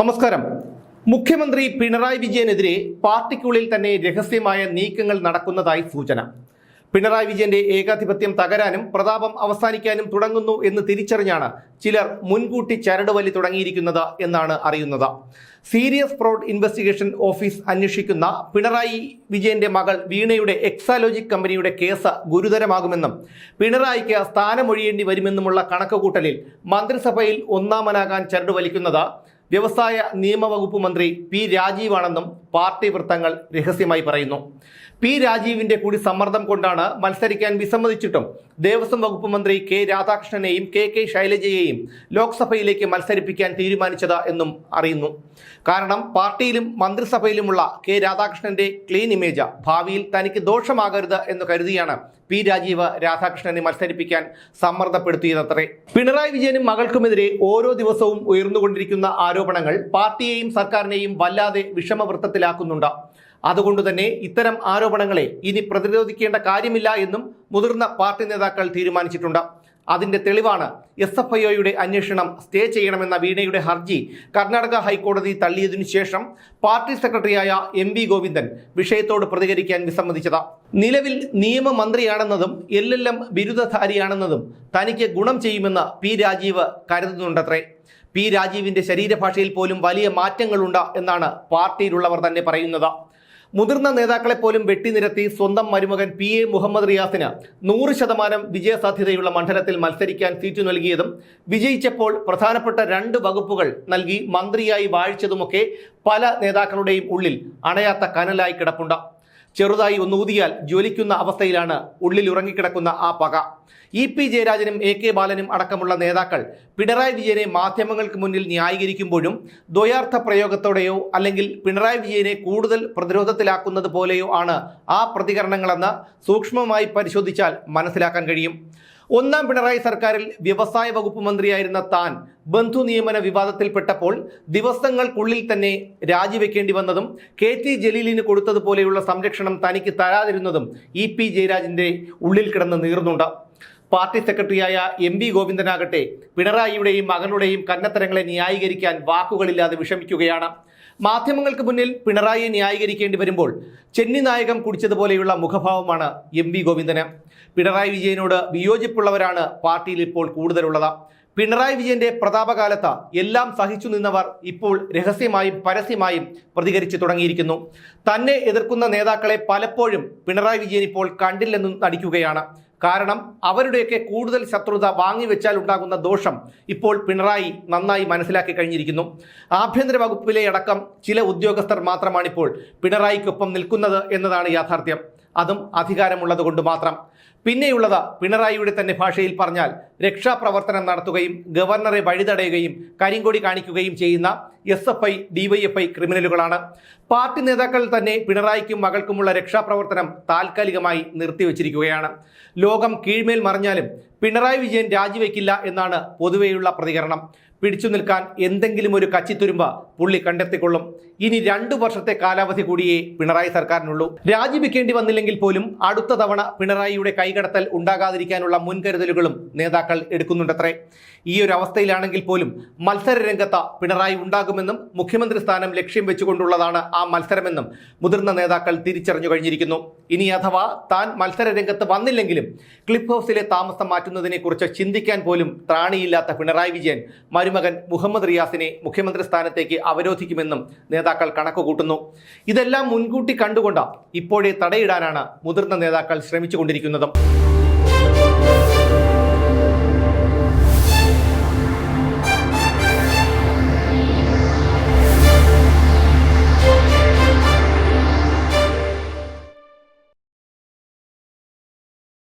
നമസ്കാരം. മുഖ്യമന്ത്രി പിണറായി വിജയനെതിരെ പാർട്ടിക്കുള്ളിൽ തന്നെ രഹസ്യമായ നീക്കങ്ങൾ നടക്കുന്നതായി സൂചന. പിണറായി വിജയന്റെ ഏകാധിപത്യം തകരാനും പ്രതാപം അവസാനിക്കാനും തുടങ്ങുന്നു എന്ന് തിരിച്ചറിഞ്ഞാണ് ചിലർ മുൻകൂട്ടി ചരടുവലി തുടങ്ങിയിരിക്കുന്നത് എന്നാണ് അറിയുന്നത്. സീരിയസ് ഫ്രോഡ് ഇൻവെസ്റ്റിഗേഷൻ ഓഫീസ് അന്വേഷിക്കുന്ന പിണറായി വിജയന്റെ മകൾ വീണയുടെ എക്സാലോജിക് കമ്പനിയുടെ കേസ് ഗുരുതരമാകുമെന്നും പിണറായിക്ക് സ്ഥാനമൊഴിയേണ്ടി വരുമെന്നുമുള്ള കണക്കുകൂട്ടലിൽ മന്ത്രിസഭയിൽ ഒന്നാമനാകാൻ ചരടുവലിക്കുന്നത് വ്യവസായ നിയമവകുപ്പ് മന്ത്രി പി രാജീവാണെന്നും പാർട്ടി വൃത്തങ്ങൾ രഹസ്യമായി പറയുന്നു. പി രാജീവിന്റെ കൂടി സമ്മർദ്ദം കൊണ്ടാണ് മത്സരിക്കാൻ വിസമ്മതിച്ചിട്ടും ദേവസ്വം വകുപ്പ് മന്ത്രി കെ രാധാകൃഷ്ണനെയും കെ കെ ശൈലജയെയും ലോക്സഭയിലേക്ക് മത്സരിപ്പിക്കാൻ തീരുമാനിച്ചത് എന്നും അറിയുന്നു. കാരണം പാർട്ടിയിലും മന്ത്രിസഭയിലുമുള്ള കെ രാധാകൃഷ്ണന്റെ ക്ലീൻ ഇമേജ് ഭാവിയിൽ തനിക്ക് ദോഷമാകരുത് എന്ന് കരുതിയാണ് പി രാജീവ് രാധാകൃഷ്ണനെ മത്സരിപ്പിക്കാൻ സമ്മർദ്ദപ്പെടുത്തിയതത്രേ. പിണറായി വിജയനും മകൾക്കുമെതിരെ ഓരോ ദിവസവും ഉയർന്നുകൊണ്ടിരിക്കുന്ന ആരോപണങ്ങൾ പാർട്ടിയെയും സർക്കാരിനെയും വല്ലാതെ വിഷമവൃത്തത്തിലാക്കുന്നുണ്ട്. അതുകൊണ്ട് തന്നെ ഇത്തരം ആരോപണങ്ങളെ ഇനി പ്രതിരോധിക്കേണ്ട കാര്യമില്ല എന്നും മുതിർന്ന പാർട്ടി നേതാക്കൾ തീരുമാനിച്ചിട്ടുണ്ട്. അതിന്റെ തെളിവാണ് എസ് എഫ് ഐഒയുടെ അന്വേഷണം സ്റ്റേ ചെയ്യണമെന്ന വീണയുടെ ഹർജി കർണാടക ഹൈക്കോടതി തള്ളിയതിനു ശേഷം പാർട്ടി സെക്രട്ടറിയായ എം വി ഗോവിന്ദൻ വിഷയത്തോട് പ്രതികരിക്കാൻ വിസമ്മതിച്ചത്. നിലവിൽ നിയമമന്ത്രിയാണെന്നതും എൽ എൽ എം ബിരുദധാരിയാണെന്നതും തനിക്ക് ഗുണം ചെയ്യുമെന്ന് പി രാജീവ് കരുതുന്നുണ്ടത്രേ. പി രാജീവിന്റെ ശരീരഭാഷയിൽ പോലും വലിയ മാറ്റങ്ങളുണ്ട് എന്നാണ് പാർട്ടിയിലുള്ളവർ തന്നെ പറയുന്നത്. മുതിർന്ന നേതാക്കളെ പോലും വെട്ടിനിരത്തി സ്വന്തം മരുമകൻ പി എ മുഹമ്മദ് റിയാസിന് നൂറ് ശതമാനം വിജയസാധ്യതയുള്ള മണ്ഡലത്തിൽ മത്സരിക്കാൻ സീറ്റ് നൽകിയതും വിജയിച്ചപ്പോൾ പ്രധാനപ്പെട്ട രണ്ട് വകുപ്പുകൾ നൽകി മന്ത്രിയായി വാഴിച്ചതുമൊക്കെ പല നേതാക്കളുടെയും ഉള്ളിൽ അണയാത്ത കനലായി കിടപ്പുണ്ട്. ചെറുതായി ഒന്ന് ഊതിയാൽ ജ്വലിക്കുന്ന അവസ്ഥയിലാണ് ഉള്ളിൽ ഉറങ്ങിക്കിടക്കുന്ന ആ പക. ഇ പി ജയരാജനും എ കെ ബാലനും അടക്കമുള്ള നേതാക്കൾ പിണറായി വിജയനെ മാധ്യമങ്ങൾക്ക് മുന്നിൽ ന്യായീകരിക്കുമ്പോഴും ദ്വയാർത്ഥ പ്രയോഗത്തോടെയോ അല്ലെങ്കിൽ പിണറായി വിജയനെ കൂടുതൽ പ്രതിരോധത്തിലാക്കുന്നത് പോലെയോ ആണ് ആ പ്രതികരണങ്ങളെന്ന് സൂക്ഷ്മമായി പരിശോധിച്ചാൽ മനസ്സിലാക്കാൻ കഴിയും. ഒന്നാം പിണറായി സർക്കാരിൽ വ്യവസായ വകുപ്പ് മന്ത്രിയായിരുന്ന താൻ ബന്ധു നിയമന വിവാദത്തിൽപ്പെട്ടപ്പോൾ ദിവസങ്ങൾക്കുള്ളിൽ തന്നെ രാജിവെക്കേണ്ടി വന്നതും കെ ടി ജലീലിന് കൊടുത്തതുപോലെയുള്ള സംരക്ഷണം തനിക്ക് തരാതിരുന്നതും ഇ പി ജയരാജിന്റെ ഉള്ളിൽ കിടന്ന് നീർന്നുണ്ട് പാർട്ടി സെക്രട്ടറിയായ എം വി ഗോവിന്ദനാകട്ടെ പിണറായിയുടെയും മകനുടെയും കന്നത്തരങ്ങളെ ന്യായീകരിക്കാൻ വാക്കുകളില്ലാതെ വിഷമിക്കുകയാണ്. മാധ്യമങ്ങൾക്ക് മുന്നിൽ പിണറായിയെ ന്യായീകരിക്കേണ്ടി വരുമ്പോൾ ചെന്നി നായകം കുടിച്ചതുപോലെയുള്ള മുഖഭാവമാണ് എം വി ഗോവിന്ദന്. പിണറായി വിജയനോട് വിയോജിപ്പുള്ളവരാണ് പാർട്ടിയിൽ ഇപ്പോൾ കൂടുതലുള്ളത്. പിണറായി വിജയന്റെ പ്രതാപകാലത്ത് എല്ലാം സഹിച്ചു നിന്നവർ ഇപ്പോൾ രഹസ്യമായും പരസ്യമായും പ്രതികരിച്ചു തുടങ്ങിയിരിക്കുന്നു. തന്നെ എതിർക്കുന്ന നേതാക്കളെ പലപ്പോഴും പിണറായി വിജയൻ ഇപ്പോൾ കണ്ടില്ലെന്നും നടിക്കുകയാണ്. കാരണം അവരുടെയൊക്കെ കൂടുതൽ ശത്രുത വാങ്ങിവെച്ചാൽ ഉണ്ടാകുന്ന ദോഷം ഇപ്പോൾ പിണറായി നന്നായി മനസ്സിലാക്കി കഴിഞ്ഞിരിക്കുന്നു. ആഭ്യന്തര വകുപ്പിലെ അടക്കം ചില ഉദ്യോഗസ്ഥർ മാത്രമാണിപ്പോൾ പിണറായിക്കൊപ്പം നിൽക്കുന്നത് എന്നതാണ് യാഥാർത്ഥ്യം. അതും അധികാരമുള്ളത് കൊണ്ട് മാത്രം. പിന്നെയുള്ളത് പിണറായിയുടെ തന്നെ ഭാഷയിൽ പറഞ്ഞാൽ രക്ഷാപ്രവർത്തനം നടത്തുകയും ഗവർണറെ വഴിതടയുകയും കരിങ്കൊടി കാണിക്കുകയും ചെയ്യുന്ന എസ് എഫ് ഐ ഡിവൈഎഫ്ഐ ക്രിമിനലുകളാണ്. പാർട്ടി നേതാക്കൾ തന്നെ പിണറായിക്കും മകൾക്കുമുള്ള രക്ഷാപ്രവർത്തനം താൽക്കാലികമായി നിർത്തിവച്ചിരിക്കുകയാണ്. ലോകം കീഴ്മേൽ മറിഞ്ഞാലും പിണറായി വിജയൻ രാജിവെക്കില്ല എന്നാണ് പൊതുവെയുള്ള പ്രതികരണം. പിടിച്ചു നിൽക്കാൻ എന്തെങ്കിലും ഒരു കച്ചിത്തുരുമ്പ പുള്ളി കണ്ടെത്തിക്കൊള്ളും. ഇനി രണ്ടു വർഷത്തെ കാലാവധി കൂടിയേ പിണറായി സർക്കാരിനുള്ളൂ. രാജിവെക്കേണ്ടി വന്നില്ലെങ്കിൽ പോലും അടുത്ത തവണ പിണറായിയുടെ കൈകടത്തൽ ഉണ്ടാകാതിരിക്കാനുള്ള മുൻകരുതലുകളും നേതാക്കൾ എടുക്കുന്നുണ്ടത്രേ. ഈ ഒരു അവസ്ഥയിലാണെങ്കിൽ പോലും മത്സര രംഗത്ത് പിണറായി ഉണ്ടാകുമെന്നും മുഖ്യമന്ത്രി സ്ഥാനം ലക്ഷ്യം വെച്ചുകൊണ്ടുള്ളതാണ് ആ മത്സരമെന്നും മുതിർന്ന നേതാക്കൾ തിരിച്ചറിഞ്ഞു കഴിഞ്ഞിരിക്കുന്നു. ഇനി അഥവാ താൻ മത്സര രംഗത്ത് വന്നില്ലെങ്കിലും ക്ലിപ്പ് ഹൗസിലെ താമസം മാറ്റുന്നതിനെ കുറിച്ച് ചിന്തിക്കാൻ പോലും ത്രാണിയില്ലാത്ത പിണറായി വിജയൻ മരുമകൻ മുഹമ്മദ് റിയാസിനെ മുഖ്യമന്ത്രി സ്ഥാനത്തേക്ക് അവരോധിക്കുമെന്നും നേതാക്കൾ കണക്കുകൂട്ടുന്നു. ഇതെല്ലാം മുൻകൂട്ടി കണ്ടുകൊണ്ട് ഇപ്പോഴേ തടയിടാനാണ് മുതിർന്ന നേതാക്കൾ ശ്രമിച്ചുകൊണ്ടിരിക്കുന്നതും.